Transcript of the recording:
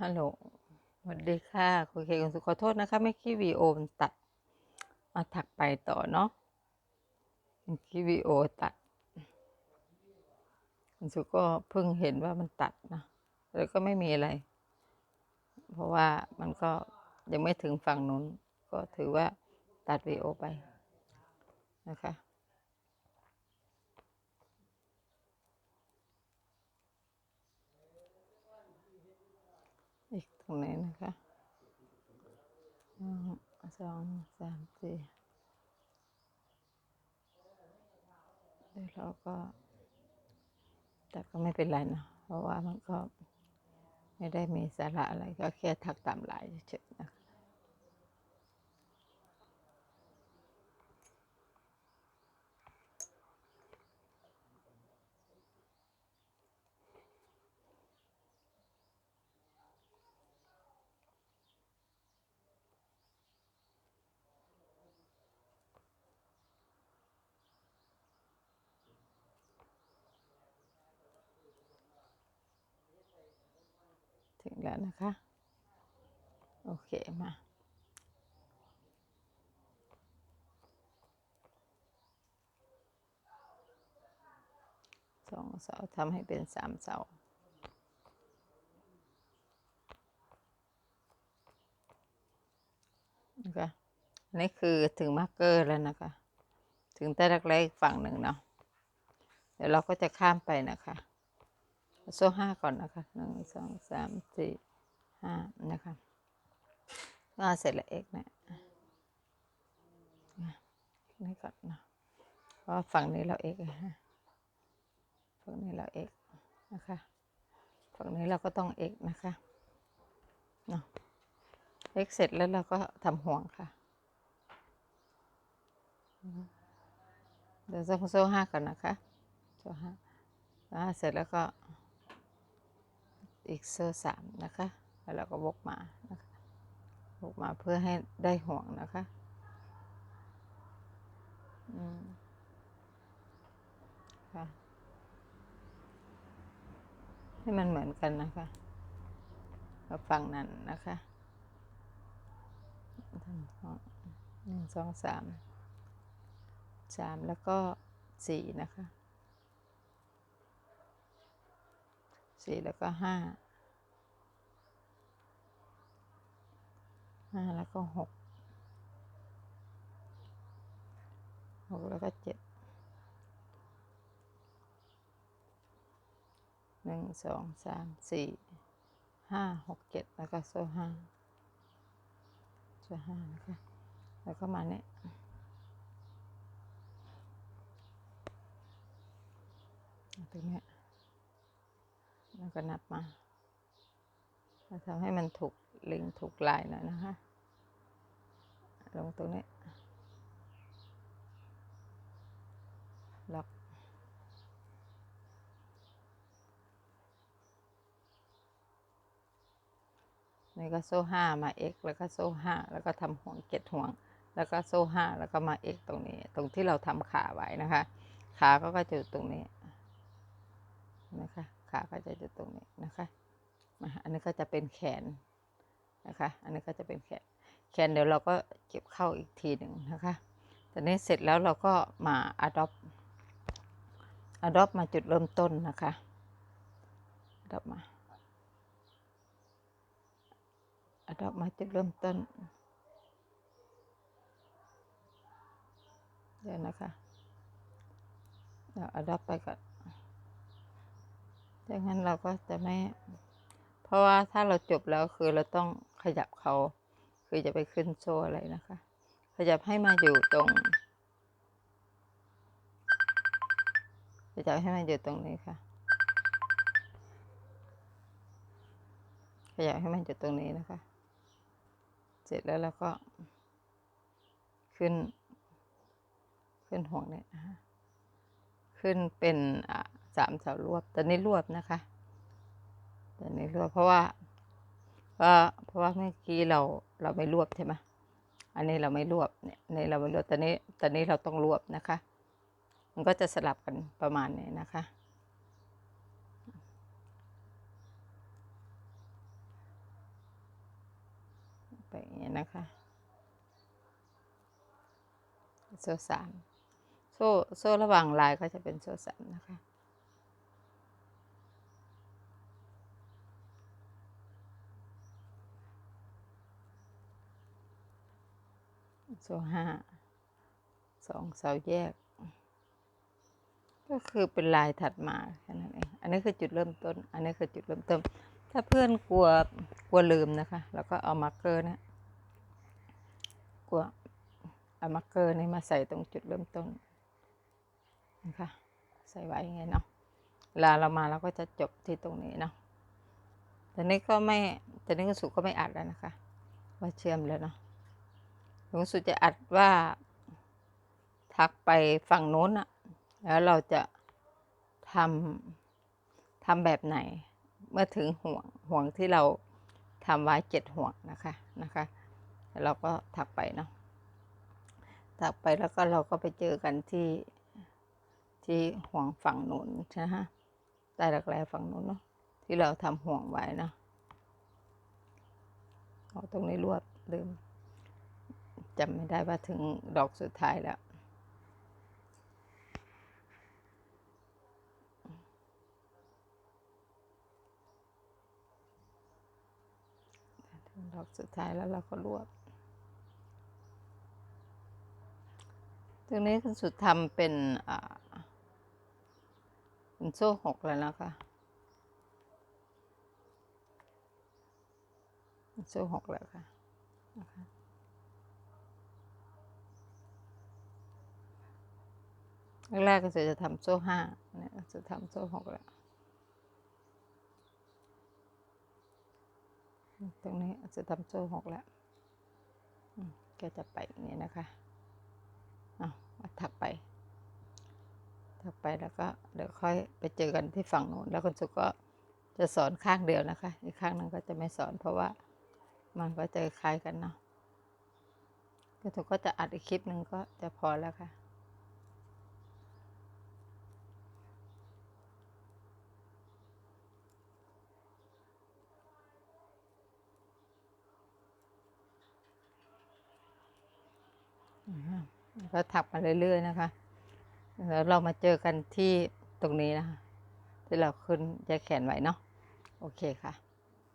ฮัลโหลสวัสดีค่ะคุยเคคุณสุขอโทษนะคะ ไม่คีวีโอมันตัดมาถักไปต่อเนาะคีวีโอตัด คุณสุก็เพิ่งเห็นว่ามันตัดนะแล้วก็ไม่มีอะไร เพราะว่ามันก็ยังไม่ถึงฝั่งนู้น ก็ถือว่าตัดวีโอไปนะคะ อีก ตรงนี้นะคะหนึ่งสองสามสี่เดี๋ยวเราก็ แต่ก็ไม่เป็นไรนะ เพราะว่ามันก็ไม่ได้มีสาระอะไรก็แค่ทักตามหลายเฉยๆนะคะ ถึงแล้วนะคะ โอเคมาสองเสาทำให้เป็นสามเสานะคะอันนี้คือถึงมาร์กเกอร์แล้วนะคะ ถึงแต่แรกๆอีกฝั่งหนึ่งเนาะ เดี๋ยวเราก็จะข้ามไปนะคะ โซ่ห้าก่อนนะคะหนึ่งสองสามสี่ห้านะคะก็เสร็จแล้วเอกนี่นี่ก่อนนะเพราะฝั่งนี้เราเอกนะฮะฝั่งนี้เราเอกนะคะฝั่งนี้เราก็ต้องเอกนะคะเนาะเอกเสร็จแล้วเราก็ทำห่วงค่ะเดี๋ยวต้องโซ่ห้าก่อนนะคะโซ่ห้าอ่าเสร็จแล้วก็ อีกเซอร์สามนะคะแล้วเราก็บกมานะคะบกมาเพื่อให้ได้ห่วงนะคะอืมค่ะให้มันเหมือนกันนะคะกับฝั่งนั้นนะคะหนึ่งสองสามสามแล้วก็สี่นะคะ สี่แล้วก็ห้าห้าแล้วก็หกหกแล้วก็เจ็ดหนึ่งสองสามสี่ห้าหกเจ็ดแล้วก็โซ่ห้าโซ่ห้านะคะแล้วก็มาเนี่ยตรงเนี้ย แล้วก็นับมาเราทำให้มันถูกลิงถูกลายหน่อยนะคะ ลงตรงนี้ล็อกนี่ก็โซ่ห้ามา x แล้วก็โซ่ห้าแล้วก็ทำห่วงเก็ดห่วง แล้วก็โซ่ห้าแล้วก็มา x ตรงนี้ ตรงที่เราทำขาไว้นะคะ ขาก็ก็จะอยู่ตรงนี้นะคะ ขาก็จะอยู่ตรงนี้นะคะมาอันนี้ก็จะเป็นแขนนะคะ อันนี้ก็จะเป็นแขน แขนเดี๋ยวเราก็เก็บเข้าอีกทีหนึ่งนะคะ ตอนนี้เสร็จแล้วเราก็มา adopt adopt มาจุดเริ่มต้นนะคะ adopt มา adopt มาจุดเริ่มต้น เดี๋ยวนะคะ เดี๋ยว adopt ไปก่อน ดังนั้นเราก็จะไม่ เพราะว่าถ้าเราจบแล้วคือเราต้องขยับเขา คือจะไปขึ้นโซ่อะไรนะคะ ขยับให้มาอยู่ตรงขยับให้มาอยู่ตรงนี้ค่ะ ขยับให้มันอยู่ตรงนี้นะคะ เสร็จแล้วเราก็ ขึ้น ขึ้นห่วงเนี่ยนะคะขึ้นเป็นอ่า สามเสารวบตอนนี้รวบนะคะตอนนี้รวบเพราะว่าเพราะเพราะว่าเมื่อกี้เราเราไม่รวบใช่ไหมอันนี้เราไม่รวบเนี่ยในเราไม่รวบตอนนี้ตอนนี้เราต้องรวบนะคะ มันก็จะสลับกันประมาณนี้นะคะไปอย่างนี้นะคะ โซ่สามโซ่โซ่ระหว่างลายก็จะเป็นโซ่สามนะคะ โซ่ห้าสองเสาแยก ก็คือเป็นลายถัดมาแค่นั้นเองอันนี้คือจุดเริ่มต้น อันนี้คือจุดเริ่มต้น ถ้าเพื่อนกลัวกลัวลืมนะคะ แล้วก็เอามาร์กเกอร์นะกลัวเอามาร์กเกอร์นี่มาใส่ตรงจุดเริ่มต้นนะคะใส่ไว้อย่างเงี้ยเนาะเวลาเรามาเราก็จะจบที่ตรงนี้เนาะแต่นี้ก็ไม่แต่นี้ก็สุก็ไม่อัดแล้วนะคะว่าเชื่อมแล้วเนาะ ลวงสุจะอัดว่า ทักไปฝั่งโน้นอะแล้วเราจะทำทำแบบไหน เมื่อถึงห่วงห่วงที่เราทำไว้เจ็ดห่วงนะคะนะคะแล้วเราก็ถักไปเนาะถักไปแล้วก็เราก็ไปเจอกันที่ที่ห่วงฝั่งโน้นใช่ไหมใต้รักแร้ฝั่งโน้นเนาะที่เราทำห่วงไว้เนาะเอาตรงนี้รวดลืม จำไม่ได้ว่าถึงดอกสุดท้ายแล้ว ถึงดอกสุดท้ายแล้วเราก็รวบ ตรงนี้คุณสุดทำเป็นอ่าเป็นโซ่หกแล้วนะคะโซ่หกแล้วค่ะนะคะ แรกๆก็จะทำโซ่ห้าเนี่ยจะทำโซ่หกแล้วตรงนี้จะทำโซ่หกแล้วก็จะไปอย่างนี้นะคะเอามาถักไป ถักไปแล้วก็เดี๋ยวค่อยไปเจอกันที่ฝั่งโน้นแล้วคุณสุก็จะสอนข้างเดียวนะคะ อีกข้างนึงก็จะไม่สอนเพราะว่ามันก็จะคล้ายกันเนาะคุณสุก็จะอัดอีกคลิปหนึ่งก็จะพอแล้วค่ะ ก็ถักมาเรื่อยๆนะคะ แล้วเรามาเจอกันที่ตรงนี้นะคะ ที่เราขึ้นแยกแขนไว้เนาะ โอเคค่ะ